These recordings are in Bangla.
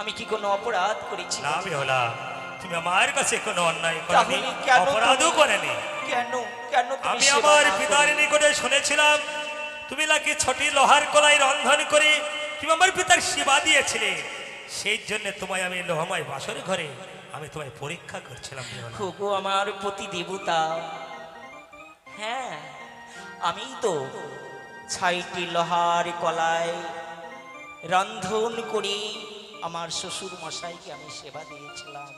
আমি কি কোনো অপরাধ করেছি? না বেহলা তুমি আমার কাছে কোনো অন্যায় করেনি অপরাধও করেনি। কেন কেন তুমি আমি আমার পিতার? নিকটে শুনেছিলাম তুমি নাকি ছোটি লোহার কলাই রন্ধন করে তুমি আমার পিতার সেবা দিয়েছিলে। সেই জন্য তোমায় আমি লোহময় বাসর ঘরে আমি তোমায় পরীক্ষা করছিলাম। ওগো আমার প্রতি দেবতা হ্যাঁ আমি তো ছাইটি লোহার কলায় রন্ধন করে। আমার শ্বশুর মশাইকে আমি সেবা দিয়েছিলাম।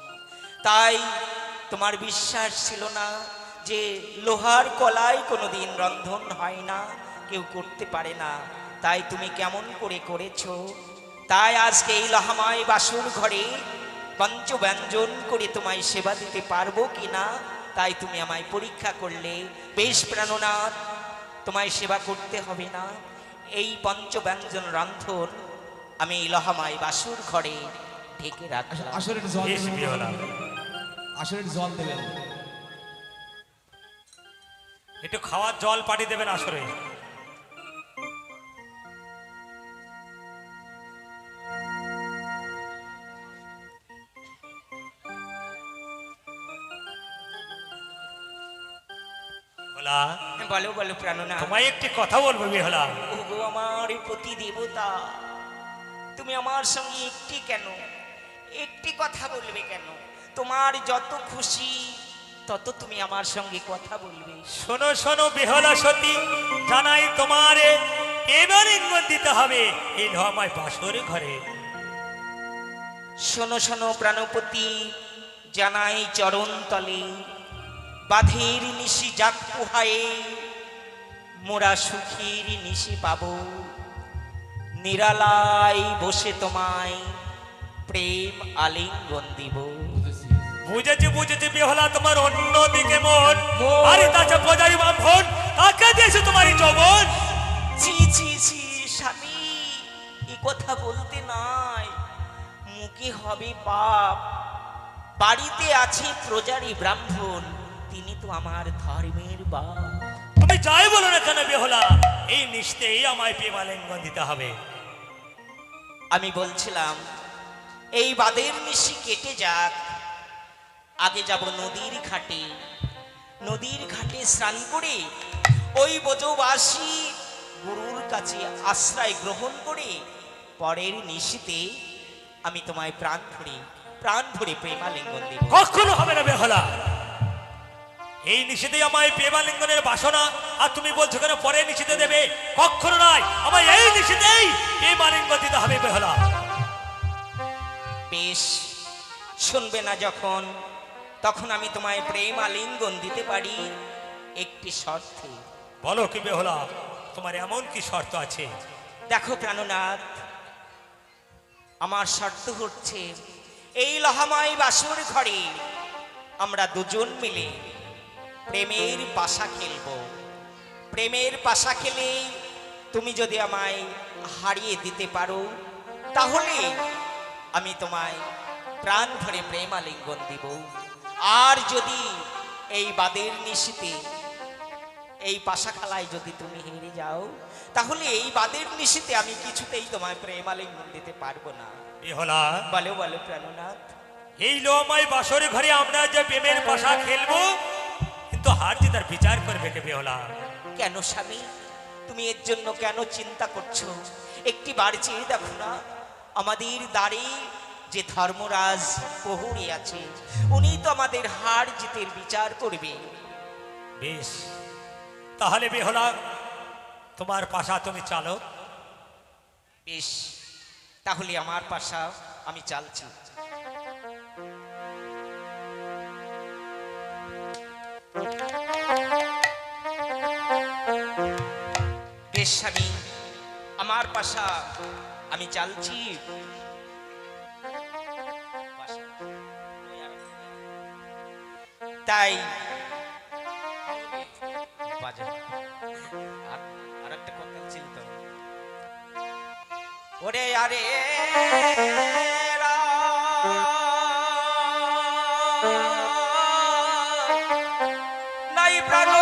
তাই তোমার বিশ্বাস ছিল না যে লোহার কলায় কোনোদিন রন্ধন হয় না, কেউ করতে পারে না। তাই তুমি কেমন করে করেছ? তাই আজকে এই লহামায় বাসুর ঘরে পঞ্চব্যঞ্জন করে তোমায় সেবা দিতে পারব কি না তাই তুমি আমায় পরীক্ষা করলে। বেশ প্রাণনাথ, তোমায় সেবা করতে হবে না। এই পঞ্চব্যঞ্জন রন্ধন আমি এই লহামায় বাসুর ঘরে ঢেকে রাখলাম। আসলে একটু জল দেবেন আসলে একটু জল দেবেন একটু খাওয়ার জল পাঠিয়ে দেবেন আসরে। বলো বলো প্রাণনাথ তোমায় একটি কথা বলব বেহলা ওগো আমার প্রতি দেবতা তুমি আমার সঙ্গে একটি কেন? একটি কথা বলবে কেন? তোমার যত খুশি তত তুমি আমার সঙ্গে কথা বলবে। শোনো শোনো বেহলা সতী জানাই তোমার এবার ইঙ্গন দিতে হবে। এই লোহাময় বাসর ঘরে। শোনো শোনো প্রাণপতি জানাই চরণ তলে বাধের নিশি জাক পোহায়ে মোরা সুখীর নিশি পাব। নিরালায় বসে তোমায় প্রেম আলিঙ্গন দিব। বুঝেছি বুঝেছি বেহলা তোমার অন্য দিকে মন। আরে তাছে প্রজাই বান্ধন তাকে দিয়েছে তোমার এই যৌবন ছি ছি ছি স্বামী এ কথা বলতে নাই। মুখে হবে পাপ। বাড়িতে আছে প্রজারি ব্রাহ্মণ তিনি তো আমার ধর্মের বাপ। তুমি যাই বলো না কেন বেহলা এই নিশ্চয়ই আমায় প্রেমালিঙ্গন দিতে হবে। আমি বলছিলাম, এই বাদের নিশি কেটে যাক। আগে যাব নদীর ঘাটে। নদীর ঘাটে স্নান করে ওই বজবাসী গুরুর কাছে আশ্রয় গ্রহণ করে পরের নিশিতে আমি তোমায় প্রাণ ভরে প্রাণ ভরে প্রেমালিঙ্গন দেব। কখনো হবে না বেহলা। এই নিষেধে আমায় প্রেমালিঙ্গনের বাসনা আর তুমি বলছো কেন পরে নিষেধে দেবে? কখনো নয় আমায় এই নিষেধেই প্রেমালিঙ্গন দিতে হবে বেহলা। বেশ শুনবে না যখন তখন আমি তোমায় প্রেম আলিঙ্গন দিতে পারি একটি শর্তে। বলো কি বেহলা তোমার এমন কি শর্ত আছে? দেখো প্রাণনাথ আমার শর্ত হচ্ছে এই লহামাই বাসুর ঘরে আমরা দুজন মিলে প্রেমের পাশা খেলব। প্রেমের পাশা খেলে তুমি যদি আমায় হারিয়ে দিতে পারো তাহলে আমি তোমায় প্রাণ ভরে প্রেম আলিঙ্গন দিব। আর যদি এই বাদের নিশিতে এই পাশা খেলায় যদি তুমি হেরে যাও তাহলে এই বাদের নিশিতে আমি কিছুতেই তোমায় প্রেমালিঙ্গন দিতে পারব না। বলো বলো প্রাণনাথ। এই লোমাই বাসরে ঘরে আমরা যে প্রেমের পাশা খেলব কিন্তু হার জিতার বিচার করবে কে বেহলা কেন স্বামী? তুমি এর জন্য কেন চিন্তা করছ? একটি বার চেয়ে দেখো না আমাদের দ্বারে যে ধর্মরাজ প্রহরী আছে উনি তো আমাদের হার জিতের বিচার করবে। বেশ তাহলে বেহলা তোমার পাশা তুমি চালো বেশ তাহলে আমার পাশা আমি চালছি। নিজের স্বামী, আমার পাশা আমি চালছি। তাই আর একটা কথা চিন্তা ওরে আরে নাই প্রাণ